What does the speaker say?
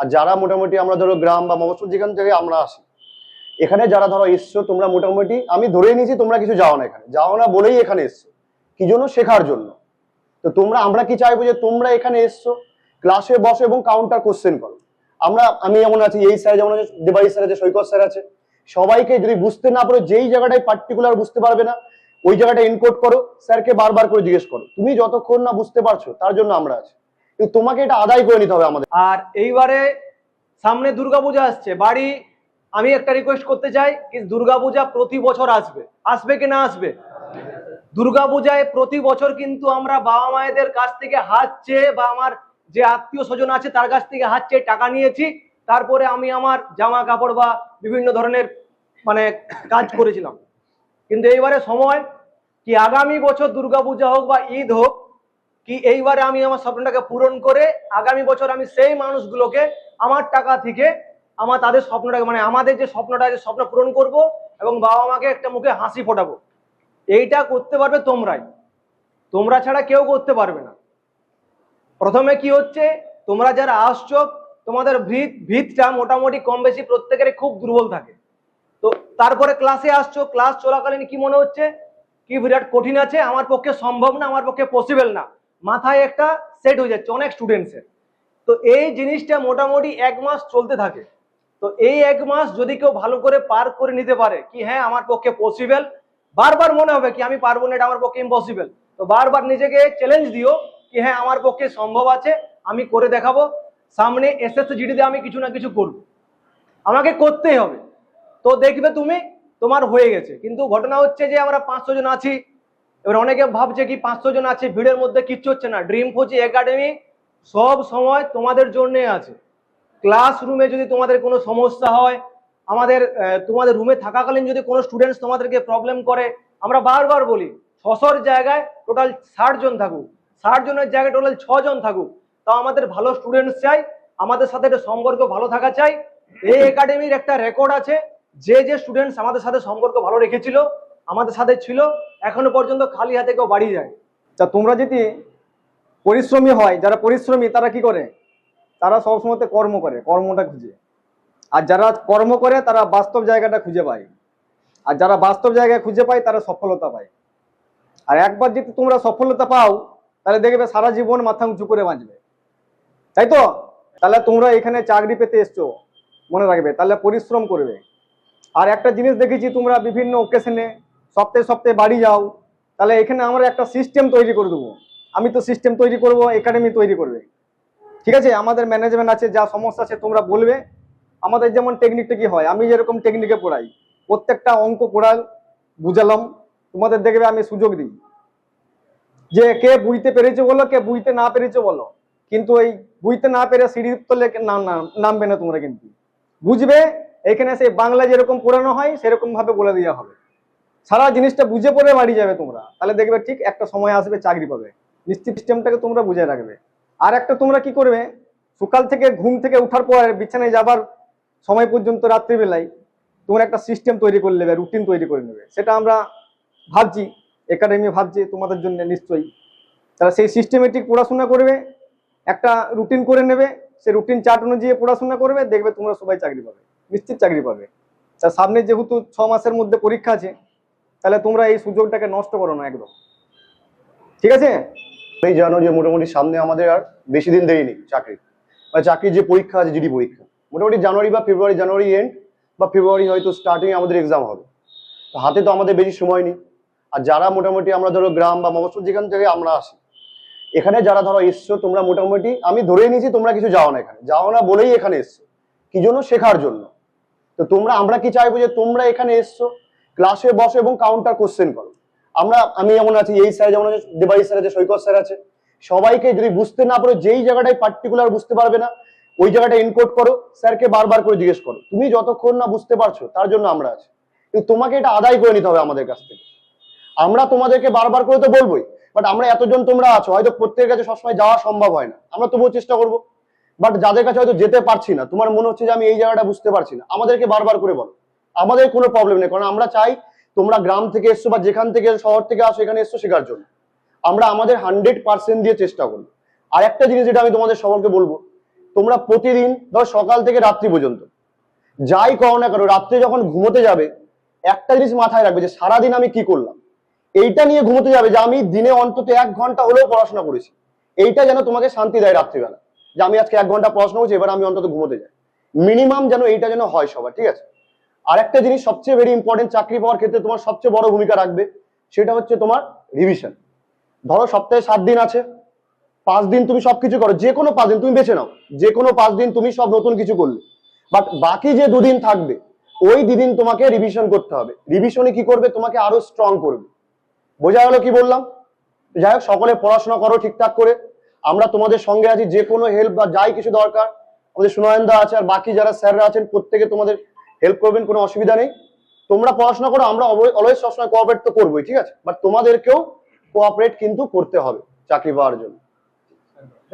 আর যারা মোটামুটি আমরা ধরো গ্রাম বা মফস্বল যেখান থেকে আমরা আসি, এখানে যারা ধরো এসছো, তোমরা মোটামুটি, আমি ধরেই নিয়েছি তোমরা কিছু যাও না এখানে। যাও না বলেই এখানে এসছো। কি জন্য? শেখার জন্য। তো তোমরা, আমরা কি চাইব যে তোমরা এখানে এসছো ক্লাসে বসো এবং কাউন্টার কোশ্চেন করো। আমরা, আমি যেমন আছি, এই স্যার যেমন আছে, দেবাই স্যার আছে, সৈকত স্যার আছে। সবাইকে যদি বুঝতে না পারো, যেই জায়গাটায় পার্টিকুলার বুঝতে পারবে না, ওই জায়গাটা এনকোড করো স্যারকে বারবার করে জিজ্ঞেস করো। তুমি যতক্ষণ না বুঝতে পারছ, তার জন্য আমরা আছি। তোমাকে এটা আদায় করে নিতে হবে আমাদের। আর এইবারে সামনে দুর্গাপূজা আসছে। বাড়ি, আমি একটা রিকোয়েস্ট করতে চাই কি দুর্গাপূজা প্রতি বছর আসবে। আসবে কি না আসবে? দুর্গাপূজায় প্রতি বছর কিন্তু আমরা বাবা মায়েদের কাছ থেকে হাত চেয়ে বা আমার যে আত্মীয় স্বজন আছে তার কাছ থেকে হাত চেয়ে টাকা নিয়েছি। তারপরে আমি আমার জামা কাপড় বা বিভিন্ন ধরনের মানে কাজ করেছিলাম। কিন্তু এইবারে সময় কি আগামী বছর দুর্গাপূজা হোক বা ঈদ হোক কি এইবারে আমি আমার স্বপ্নটাকে পূরণ করে আগামী বছর আমি সেই মানুষগুলোকে আমার টাকা থেকে আমার তাদের স্বপ্নটাকে মানে আমাদের যে স্বপ্নটা আছে, স্বপ্ন পূরণ করব এবং বাবা মাকে একটা মুখে হাসি ফোটাবো। এইটা করতে পারবে তোমরাই। তোমরা ছাড়া কেউ করতে পারবে না। প্রথমে কি হচ্ছে, তোমরা যারা আসছো, তোমাদের ভিত, ভিতটা মোটামুটি কম বেশি প্রত্যেকেরই খুব দুর্বল থাকে। তো তারপরে ক্লাসে আসছো ক্লাস চলাকালীন কি মনে হচ্ছে? কি বিরাট কঠিন আছে? আমার পক্ষে সম্ভব না, আমার পক্ষে পসিবল না। মাথায় একটা সেট হয়ে যাচ্ছে অনেক স্টুডেন্টসের তো এই জিনিসটা মোটামুটি এক মাস চলতে থাকে। তো এই এক মাস যদি কেউ ভালো করে পার করে নিতে পারে, কি হ্যাঁ আমার পক্ষে পসিবল বারবার মনে হবে কি আমি পারব না, এটা আমার পক্ষে ইম্পসিবল তো বারবার নিজেকে চ্যালেঞ্জ দিও কি হ্যাঁ আমার পক্ষে সম্ভব আছে, আমি করে দেখাবো। সামনে এসএসসি জিডিতে আমি কিছু না কিছু করব। আমাকে করতেই হবে। তো দেখবে তুমি, তোমার হয়ে গেছে। কিন্তু ঘটনা হচ্ছে যে আমরা পাঁচশো জন আছি এবার অনেকে ভাবছে কি পাঁচশো জন আছে, ভিড়ের মধ্যে কিচ্ছু হচ্ছে না। ড্রিম কোচি একাডেমি সব সময় তোমাদের জন্যে আছে। ক্লাসরুমে যদি তোমাদের কোনো সমস্যা হয়, আমাদের তোমাদের রুমে থাকাকালীন যদি কোনো স্টুডেন্টস তোমাদেরকে প্রবলেম করে, আমরা বারবার বলি, ছশোর জায়গায় টোটাল ষাট জন থাকুক। ষাট জনের জায়গায় টোটাল জন থাকুক। তাও আমাদের ভালো স্টুডেন্টস চাই, আমাদের সাথে একটা সম্পর্ক ভালো থাকা চাই। এই একাডেমির একটা রেকর্ড আছে, যে যে স্টুডেন্টস আমাদের সাথে সম্পর্ক ভালো রেখেছিল, আমাদের সাথে ছিল এখনও পর্যন্ত খালি হাতে কেউ বাড়ি যায়। তা তোমরা যদি পরিশ্রমী হয়, যারা পরিশ্রমী, তারা কি করে? তারা সবসময় কর্ম করে, কর্মটা খুঁজে। আর যারা কর্ম করে, তারা বাস্তব জায়গাটা খুঁজে পায়। আর যারা বাস্তব জায়গায় খুঁজে পায়, তারা সফলতা পায়। আর একবার যদি তোমরা সফলতা পাও, তাহলে দেখবে সারা জীবন মাথা উঁচু করে বাঁচবে। তাই তো? তাহলে তোমরা এখানে চাকরি পেতে এসছো, মনে রাখবে। তাহলে পরিশ্রম করবে। আর একটা জিনিস দেখেছি, তোমরা বিভিন্ন ওকেশনে সপ্তাহে সপ্তাহে বাড়ি যাও, তাহলে এখানে আমরা একটা সিস্টেম তৈরি করে দেবো। আমি তো সিস্টেম তৈরি করব একাডেমি তৈরি করবে। ঠিক আছে? আমাদের ম্যানেজমেন্ট আছে, যা সমস্যা আছে তোমরা বলবে। আমাদের যেমন টেকনিকটা কি হয়, আমি যেরকম টেকনিকে পড়াই, প্রত্যেকটা অঙ্ক পড়াল বুঝালাম, তোমাদের দেখবে আমি সুযোগ দিই। যে কে বুঝতে পেরেছে বলো, কে বুঝতে না পেরেছে বলো। কিন্তু এই বুঝতে না পেরে সিঁড়ি তলে নাম নাম- নামবে না তোমরা কিন্তু। বুঝবে? এখানে সেই বাংলা যেরকম পড়ানো হয় সেরকম ভাবে বলে দেওয়া হবে। সারা জিনিসটা বুঝে পড়ে বাড়ি যাবে তোমরা। তাহলে দেখবে ঠিক একটা সময় আসবে, চাকরি পাবে। নিশ্চিত সিস্টেমটাকে তোমরা বুঝে রাখবে। আর একটা তোমরা কি করবে? সকাল থেকে ঘুম থেকে উঠার পর বিছানায় যাবার সময় পর্যন্ত রাত্রিবেলায় তোমরা একটা সিস্টেম তৈরি করে নেবে রুটিন তৈরি করে নেবে। সেটা আমরা ভাবছি একাডেমি ভাবছি, তোমাদের জন্য নিশ্চয়ই। তারা সেই সিস্টেমেটিক পড়াশোনা করবে, একটা রুটিন করে নেবে সে রুটিন চার্ট অনুযায়ী পড়াশোনা করবে, দেখবে তোমরা সবাই চাকরি পাবে, নিশ্চিত চাকরি পাবে। তা সামনে যেহেতু ছ মাসের মধ্যে পরীক্ষা আছে তাহলে তোমরা এই সুযোগটাকে নষ্ট করো না একদম। ঠিক আছে? এই জানো যে মোটামুটি সামনে আমাদের আর বেশি দিন দেরি নেই চাকরি। মানে চাকরির যে পরীক্ষা আছে, জিডি পরীক্ষা। মোটামুটি জানুয়ারি বা ফেব্রুয়ারি, জানুয়ারি এন্ড বা ফেব্রুয়ারি হয়তো স্টার্টিং আমাদের এক্সাম হবে। তো হাতে তো আমাদের বেশি সময় নেই। আর যারা মোটামুটি আমরা ধরো গ্রাম বা মফস্বল যেখান থেকে আমরা আসি, এখানে যারা ধরো এসছো, তোমরা মোটামুটি, আমি ধরেই নিয়েছি তোমরা কিছু যাও না এখানে। যাও না বলেই এখানে এসছো। কি জন্য? শেখার জন্য। তো তোমরা, আমরা কি চাইব যে তোমরা এখানে এসছো? ক্লাসে বসো এবং কাউন্টার কোশ্চেন করো। আমরা, আমি যেমন আছি, এই স্যার যেমন আছে দেবাই স্যার আছে, সৈকত স্যার আছে। সবাইকে যদি বুঝতে না পারো, যেই জায়গাটায় পার্টিকুলার বুঝতে পারবে না, ওই জায়গাটা এনকোড করো স্যারকে বারবার করে জিজ্ঞেস করো। তুমি যতক্ষণ না বুঝতে পারছ, তার জন্য আমরা আছি। কিন্তু তোমাকে এটা আদায় করে নিতে হবে আমাদের কাছ থেকে। আমরা তোমাদেরকে বারবার করে তো বলবোই বাট আমরা এতজন তোমরা আছো, হয়তো প্রত্যেকের কাছে সবসময় যাওয়া সম্ভব হয় না। আমরা তবুও চেষ্টা করব বাট যাদের কাছে হয়তো যেতে পারছি না, তোমার মনে হচ্ছে যে আমি এই জায়গাটা বুঝতে পারছি না, আমাদেরকে বারবার করে বলো। আমাদের কোনো প্রবলেম নেই, কারণ আমরা চাই তোমরা গ্রাম থেকে এসছো বা যেখান থেকে শহর থেকে আসো, এখানে এসছো শেখার জন্য। আমরা আমাদের হান্ড্রেড পার্সেন্ট দিয়ে চেষ্টা করব। আর একটা জিনিস যেটা আমি তোমাদের সকলকে বলব, তোমরা প্রতিদিন ধর সকাল থেকে রাত্রি পর্যন্ত, যাই করো না কেন, রাত্রে যখন ঘুমোতে যাবে, একটা জিনিস মাথায় রাখবে যে সারাদিন আমি কি করলাম? এইটা নিয়ে ঘুমোতে যাবে যে আমি দিনে অন্তত এক ঘণ্টা হলেও পড়াশোনা করেছি। এইটা যেন তোমাকে শান্তি দেয় রাত্রিবেলা, যে আমি আজকে এক ঘণ্টা পড়াশোনা করছি, এবার আমি অন্তত ঘুমোতে যাই। মিনিমাম যেন এইটা যেন হয় সবার, ঠিক আছে? আরেকটা জিনিস সবচেয়ে ভেরি ইম্পর্টেন্ট চাকরি পাওয়ার ক্ষেত্রে তোমার সবচেয়ে বড় ভূমিকা রাখবে, সেটা হচ্ছে তোমার রিভিশন ধরো সপ্তাহে সাত দিন আছে, পাঁচ দিন তুমি সবকিছু করো, যে কোনো পাঁচ দিন তুমি বেছে নাও, যে কোনো পাঁচ দিন তুমি সব নতুন কিছু করলে। বাট বাকি যে দুদিন থাকবে, ওই দুদিন তোমাকে রিভিশন করতে হবে। রিভিশনে কি করবে? তোমাকে আরও স্ট্রং করবে। বোঝা গেল কি বললাম? যাই হোক, সকলে পড়াশোনা করো ঠিকঠাক করে। আমরা তোমাদের সঙ্গে আছি, যে কোনো হেল্প বা যাই কিছু দরকার, আমাদের সুনয়নদা আছে আর বাকি যারা স্যাররা আছেন, প্রত্যেকে তোমাদের হেল্প করবেন, কোনো অসুবিধা নেই। তোমরা পড়াশোনা করো, আমরা অলওয়েজ সবসময় কোঅপারেট তো করবোই, ঠিক আছে? বাট তোমাদেরকেও কোঅপারেট কিন্তু করতে হবে, চাকরি পাওয়ার জন্য।